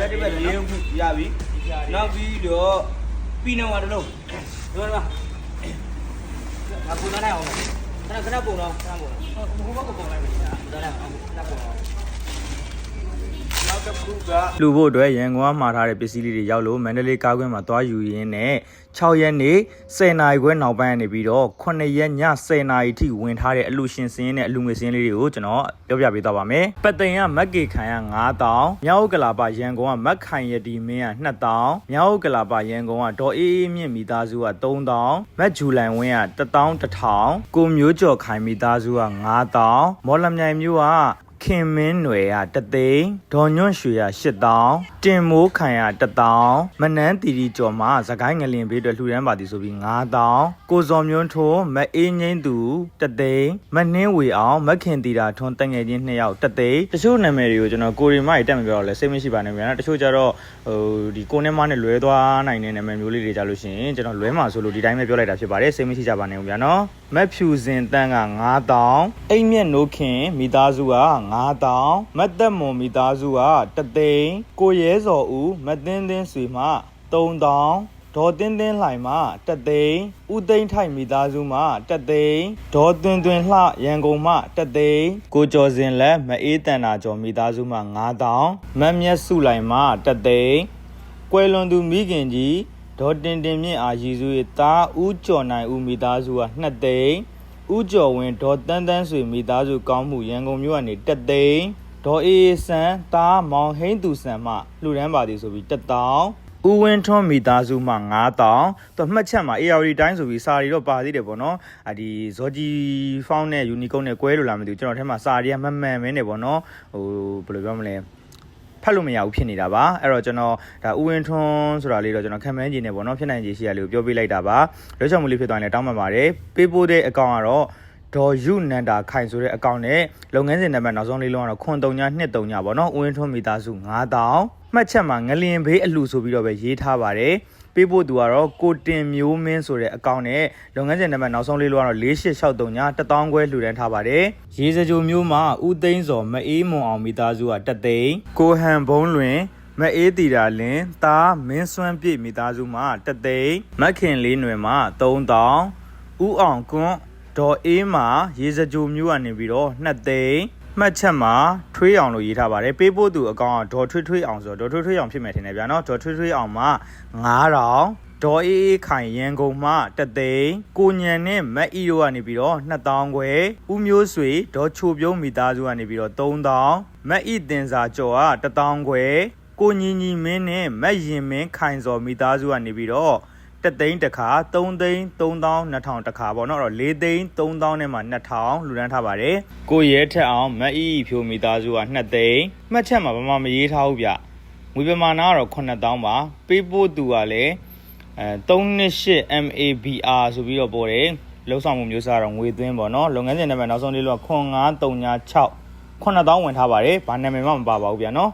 ရက်တစ်ပတ်လေးခုရပြီနောက်ပြီးတော့ပြီးနောက်တစ်လုံးဒီမှာငါပုံသားလိုက်အောင်ခဏခဏပုံတော့ခဏပုံတော့ဟိုဘက်ကပုံလိုက်ပြီဒါလည်းခဏပုံတော့နောက်တစ်ခုက လူဖို့အတွက်ရန်ကုန်ကမှာထားတဲ့ပစ္စည်းလေးတွေရောက်လို့မန္တလေးကားကွင်းမှာသွားယူရင်းနဲ့6ရက်နေ့10နာရီခွဲနောက်ပိုင်းကနေပြီးတော့9ရက်ည10နာရီထိဝင်ထားတဲ့အလူရှင်စင်းနဲ့အလူငွေစင်းလေးတွေကိုကျွန်တော်ပြောပြပေးသွားပါမယ်။ပတ်သိန်ကမက်ကေခံရ9000မြောက်ကလာပရန်ကုန်ကမက်ခိုင်ရတီမင်းက2000မြောက်ကလာပရန်ကုန်ကဒေါ်အေးအေးမြင့်မိသားစုက3000မက်ဂျူလိုင်ဝင်းက1000ကိုမျိုးကျော်ခိုင်မိသားစုက9000မော်လမြိုင်မျိုးက ခင်မင်းနွယ်ကတသိန်းဒေါ်ညွန့်ရွှေက8000တင်မိုးခိုင်က1000မနန်းတီတီကျော်မှာသခိုင်းငလင်ဘေးအတွက်လှူဒန်းပါသည်ဆိုပြီး9000ကိုစော်မြွန်းထိုးမအေးငိမ့်သူတသိန်းမနှင်းဝေအောင်မခင်တီတာထွန်းတငယ်ချင်း2ယောက်တသိန်းတချို့နာမည်တွေကိုကျွန်တော်ကိုရီမိုက်တက်မပြောတော့လဲစိတ်မရှိပါနဲ့ဗျာတချို့ကျတော့ဟိုဒီကိုနဲ့မနဲ့လွဲသွားနိုင်တဲ့နာမည်မျိုးလေးတွေကြလို့ရှိရင်ကျွန်တော်လွဲမှာဆိုလို့ဒီတိုင်းပဲပြောလိုက်တာဖြစ်ပါတယ်စိတ်မရှိကြပါနဲ့ဗျာနော်မက်ဖြူစင်တန်းက9000အိမ်မြက်နိုးခင်မိသားစုက9000မတ်သက်မွန်မိသားစုကတသိန်းကိုရဲစော်ဦးမသိန်းသိန်းဆွေမှ3000ဒေါ်တင်းတင်းလှိုင်မှတသိန်းဦးသိန်းထိုက်မိသားစုမှတသိန်းဒေါ်သွင်းသွင်းလှရန်ကုန်မှတသိန်းကိုကျော်စင်လက်မအေးတန်တာကျော်မိသားစုမှ9000မတ်မြတ်စုလှိုင်မှတသိန်းကွယ်လွန်သူမိခင်ကြီးဒေါ်တင်တင်မြင့်အားရည်စု၏တာဦးကျော်နိုင်ဦးမိသားစုက2သိန်း ဦးကျော်ဝင်းဒေါ်တန်းတန်းဆွေမိသားစုကောင်းမှုရန်ကုန်မြို့ကနေတသိန်းဒေါ်အေးအေးဆန်းတာမောင်ဟိန်းသူဆန်မှလှူဒန်းပါသည်ဆိုပြီးတထောင်ဦးဝင်းထွန်းမိသားစုမှ9000သူမှတ်ချက်မှာ ARD တိုင်းဆိုပြီးစာရီတော့ပါသေးတယ်ပေါ့နော်အဒီဇော်ကြီးဖောင်းနဲ့ Unicode နဲ့ကွဲလို့လာမသိဘူးကျွန်တော်ထဲမှာစာရီကမမှန်မင်းနေပေါ့နော်ဟိုဘယ်လိုပြောမလဲ ဖတ်လို့မရဘူးဖြစ်နေတာပါအဲ့တော့ကျွန်တော်ဒါဥဝင်းထွန်းဆိုတာလေးတော့ကျွန်တော်ခံမှန်းကြည့်နေပေါ့နော်ဖြစ်နိုင်ခြေရှိရလေးကိုပြောပြလိုက်တာပါလွှဲချော်မှုလေးဖြစ်သွားရင်လည်းတောင်းပန်ပါတယ်ပေးပို့တဲ့အကောင့်ကတော့ဒေါ်ယုနန္တာခိုင်ဆိုတဲ့အကောင့်နဲ့လုပ်ငန်းစဉ်နံပါတ်နောက်ဆုံးလေးလုံးကတော့ခွန်3ည2 3ညပေါ့နော်ဥဝင်းထွန်းမိသားစု9000မှတ်ချက်မှာငလင်ဘေးအလှဆိုပြီးတော့ပဲရေးထားပါတယ် ပေးဖို့သူကတော့ကိုတင်မျိုးမင်းဆိုတဲ့အကောင့်နဲ့လုပ်ငန်းစဉ်နံပါတ်နောက်ဆုံးလေးလုံးကတော့4863ည1000ခွဲလှူဒန်းထားပါတယ်ရေစကြိုမျိုးမှာဦးသိန်းစော်မအေးမွန်အောင်မိသားစုကတသိန်းကိုဟန်ဘုံလွင်မအေးတီတာလင်းတာမင်းစွမ်းပြည့်မိသားစုမှာတသိန်းမက်ခင်လေးနွယ်မှာ3000ဦးအောင်ကွန်းဒေါ်အေးမှာရေစကြိုမျိုးကနေပြီးတော့2သိန်း မှတ်ချက်မှာထွေးအောင်လို့ရေးထားပါတယ်ပေးဖို့သူအကောင်ကဒေါ်ထွေးထွေးအောင်ဆိုတော့ဒေါ်ထွေးထွေးအောင်ဖြစ်မယ်ထင်တယ်ဗျာနော်ဒေါ်ထွေးထွေးအောင်မှာ9000ဒေါ်အေးအေးခိုင်ရန်ကုန်မှတသိန်းကိုညံနဲ့မက်အီတို့ကနေပြီးတော့2000ခွဲဦးမျိုးဆွေဒေါ်ချိုပြုံးမိသားစုကနေပြီးတော့3000မက်အီတင်စာကျော်က1000ခွဲကိုညီညီမင်းနဲ့မက်ရင်မင်းခိုင်စော်မိသားစုကနေပြီးတော့ တသိန်းတစ်ခါ3သိန်း3200တစ်ခါပေါ့နော်အဲ့တော့4သိန်း3000နဲ့မှ2000လူတန်းထားပါတယ်ကိုရဲထက်အောင်မက်အီဖြိုမိသားစုက2သိန်းမှတ်ချက်မှာဘာမှမရေးထားဘူးဗျငွေပမာဏကတော့9000ပါပေးဖို့သူကလည်းအဲ38 MABR ဆိုပြီးတော့ပေါ်တယ်လုံဆောင်မှုမျိုးစားတော့ငွေသွင်းပေါ့နော်လုပ်ငန်းစဉ်နံပါတ်နောက်ဆုံးလေးလို့9336 9000ဝင်ထားပါတယ်ဘာနာမည်မှမပါပါဘူးဗျာနော်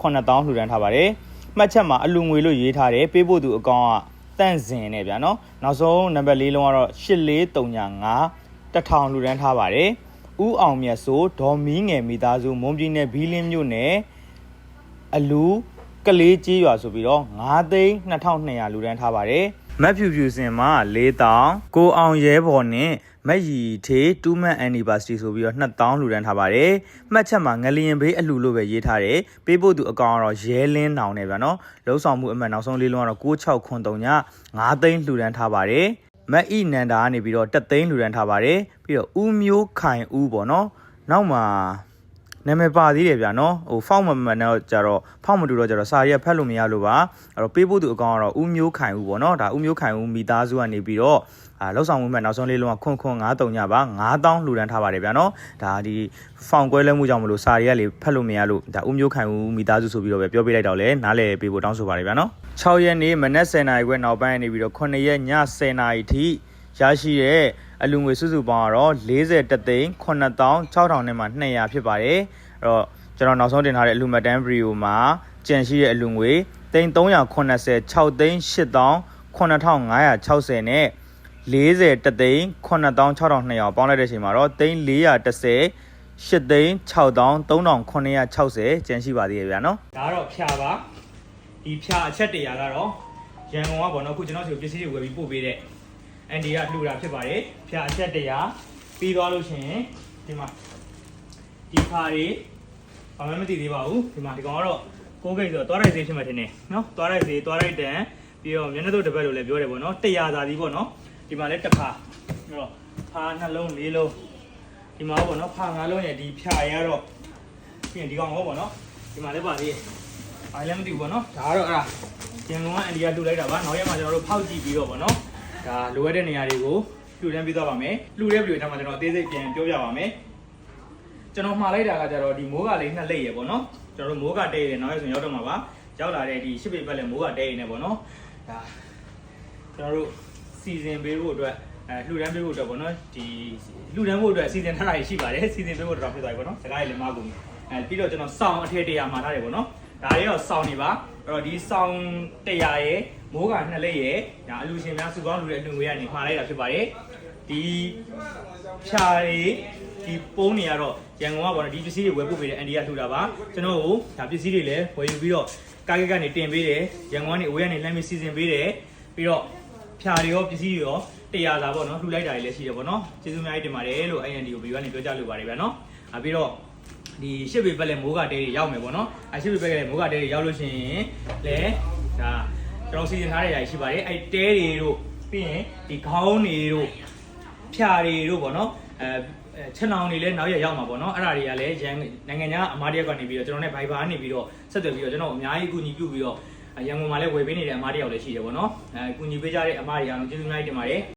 9000လှူဒန်းထားပါတယ်မှတ်ချက်မှာအလူငွေလို့ရေးထားတယ်ပေးဖို့သူအကောင့်က တန့်စင်နေဗျာနော်နောက်ဆုံးနံပါတ်၄လုံးကတော့8435 1000လှူဒန်းထားပါတယ်ဥအောင်မြတ်ဆိုဒေါ်မီးငယ်မိသားစုမွန်ပြည်နယ်ဘီလင်းမြို့နယ်အလူကလေးကြီးရွာဆိုပြီးတော့9သိန်း2200လူတန်းထားပါတယ် မက်ဖြူဖြူစင်မှာ4000ကိုအောင်ရဲဘော်နဲ့မက်ရီထေတူးမန်အန်နီဗာစီဆိုပြီးတော့2000လူတန်းထားပါတယ်မှတ်ချက်မှာငလျင်ဘေးအလူလို့ပဲရေးထားတယ်ပေးဖို့သူအကောင်ကတော့ရဲလင်းနောင်နေဗျာနော်လုံဆောင်မှုအမှတ်နောက်ဆုံးလေးလုံးကတော့9693ည9သိန်းလူတန်းထားပါတယ်မက်ဤနန္ဒာကနေပြီးတော့တက်သိန်းလူတန်းထားပါတယ်ပြီးတော့ဦးမျိုးခိုင်ဦးပေါ့နော်နောက်မှာ နာမည်ပါသေးတယ်ဗျာနော်ဟိုဖောက်မမန်တော့ကြတော့ဖောက်မတူတော့ကြတော့စာရက်ဖတ်လို့မရလို့ပါအဲ့တော့ပေးဖို့သူအကောင်ကတော့ဦးမျိုးခိုင်ဦးပေါ့နော်ဒါဦးမျိုးခိုင်ဦးမိသားစုကနေပြီးတော့အာလောက်ဆောင်မှုမဲ့နောက်ဆုံးလေးလုံးကခွန်းခွန်း93ညပါ9000လှူဒန်းထားပါတယ်ဗျာနော်ဒါဒီဖောင်ကွဲလဲမှုကြောင့်မလို့စာရက်လေးဖတ်လို့မရလို့ဒါဦးမျိုးခိုင်ဦးမိသားစုဆိုပြီးတော့ပဲပြောပြလိုက်တော့လဲနားလည်ပေးဖို့တောင်းဆိုပါတယ်ဗျာနော်6ရက်နေ့မနက်10:00နာရီခွဲနောက်ပိုင်းနေပြီးတော့9ရက်ည10:00နာရီထိရရှိတဲ့အလူငွေစုစုပေါင်းကတော့40သိန်း9600နဲ့မှ200ဖြစ်ပါတယ် အဲ့တော့ကျွန်တော်နောက်ဆုံးတင်ထားတဲ့အလူမတ်တန်ဗီဒီယိုမှာကြန့်ရှိတဲ့အလူငွေသိန်း380 6သိန်း8560နဲ့40တသိန်း9600ပေါင်းလိုက်တဲ့အချိန်မှာတော့သိန်း430 8သိန်း6360ကျန်ရှိပါသေးရဲ့ဗျာနော်ဒါကတော့ဖြာပါဒီဖြာအချက်တရာကတော့ရန်ကုန်ကပေါ့နော်အခုကျွန်တော်တို့ပစ္စည်းတွေဝယ်ပြီးပို့ပေးတဲ့အန်ဒီကလှူတာဖြစ်ပါတယ်ဖြာအချက်တရာပြီးသွားလို့ရှိရင်ဒီမှာ ဒီခါတွေဘာမှမသိသေးပါဘူးဒီမှာဒီကောင်ကတော့ကိုးဂိတ်ဆိုတော့သွားရိုက်သေးဖြစ်မှထင်တယ်နော်သွားရိုက်သေးသွားရိုက်တန်ပြီးတော့မျက်နှာတို့တစ်ပတ်လို့လည်းပြောတယ်ပေါ့နော်တရာသာသည်ပေါ့နော်ဒီမှာလည်းတစ်ခါအဲ့တော့ဖာနှလုံးလေးလုံးဒီမှာပေါ့နော်ဖာငါးလုံးရဲ့ဒီဖြာရတော့ပြီးရင်ဒီကောင်ဟောပေါ့နော်ဒီမှာလည်းပါသေးတယ်ဘာလည်းမသိဘူးပေါ့နော်ဒါကတော့အဲ့ဒါကျန်ကုန်ကအန်ဒီယာလှူလိုက်တာပါနောက်ရက်မှာကျွန်တော်တို့ဖောက်ကြည့်ပြီးတော့ပေါ့နော်ဒါလိုအပ်တဲ့နေရာတွေကိုလှူဒန်းပေးသွားပါမယ်လှူတဲ့ဗီဒီယိုထဲမှာကျွန်တော်အသေးစိတ်ပြန်ပြောပြပါမယ် ကျွန်တော်မှားလိုက်တာကကြတော့ဒီမိုးကလေးနှစ်လက်ရယ်ပေါ့နော်ကျွန်တော်တို့မိုးကတဲရယ်နောက်ရဆိုရင်ရောက်တော့မှာပါရောက်လာတဲ့ဒီရှစ်ပေပတ်လည်းမိုးကတဲရယ်နေပေါ့နော်ဒါကျွန်တော်တို့စီစဉ်ပေးဖို့အတွက်အဲလှူဒန်းပေးဖို့အတွက်ပေါ့နော်ဒီလှူဒန်းဖို့အတွက်စီစဉ်ထားတာရှိပါတယ်စီစဉ်ပေးဖို့တော့ဖြစ်သွားပြီပေါ့နော်စကားလေးလည်းမကုန်ဘူးအဲပြီးတော့ကျွန်တော်စောင်းအထည်တရာမှာထားတယ်ပေါ့နော်ဒါလေးတော့စောင်းနေပါအဲ့တော့ဒီစောင်းတရာရယ်မိုးကနှစ်လက်ရယ်ဒါအလူရှင်များစုပေါင်းလူတဲ့အလူငွေကနေမှာလိုက်တာဖြစ်ပါတယ် ဒီဖြာတွေဒီပုံးနေရတော့ရန်ကုန်ကပေါ့နော်ဒီပစ္စည်းတွေဝယ်ပို့ပေးတဲ့အန်ဒီကထူတာပါကျွန်တော်တို့ဒါပစ္စည်းတွေလည်းဝယ်ယူပြီးတော့ကားကက်ကနေတင်ပေးတယ်ရန်ကုန်ကနေအဝေးကနေလမ်းပြီးစီစဉ်ပေးတယ်ပြီးတော့ဖြာတွေရောပစ္စည်းတွေရောတရားသာပေါ့နော်လှူလိုက်တာတွေလည်းရှိတယ်ပေါ့နော်ကျေးဇူးအများကြီးတင်ပါတယ်လို့ IND ကိုဗီဒီယိုကနေပြောကြားလိုပါတယ်ဗျာနော်အဲပြီးတော့ဒီရှစ်ပေပက်လည်းမိုးကတဲတွေရောက်မယ်ပေါ့နော်အဲရှစ်ပေပက်ကလည်းမိုးကတဲတွေရောက်လို့ရှိရင်လည်းဒါကျွန်တော်စီစဉ်ထားတဲ့ຢာရှိပါတယ်အဲတဲတွေတို့ပြီးရင်ဒီခေါင်းတွေတို့ ဖြာတွေတို့ပေါ့နော်အဲအဲချက်နောင်တွေလည်းနောက်ရရောက်မှာပေါ့နော်အဲ့ဒါတွေကလည်းရန်နိုင်ငံခြားအမားတယောက်ကနေပြီးတော့ကျွန်တော်နဲ့ Viber ကနေပြီးတော့ဆက်သွယ်ပြီးတော့ကျွန်တော်အများကြီးအကူအညီပြုပြီးတော့ရန်ကုန်မှာလည်းဝယ်ပေးနေတဲ့အမားတယောက်လည်းရှိတယ်ပေါ့နော်အဲအကူအညီပေးကြတဲ့အမားတွေအားလုံးကျေးဇူးအများကြီးတင်ပါတယ်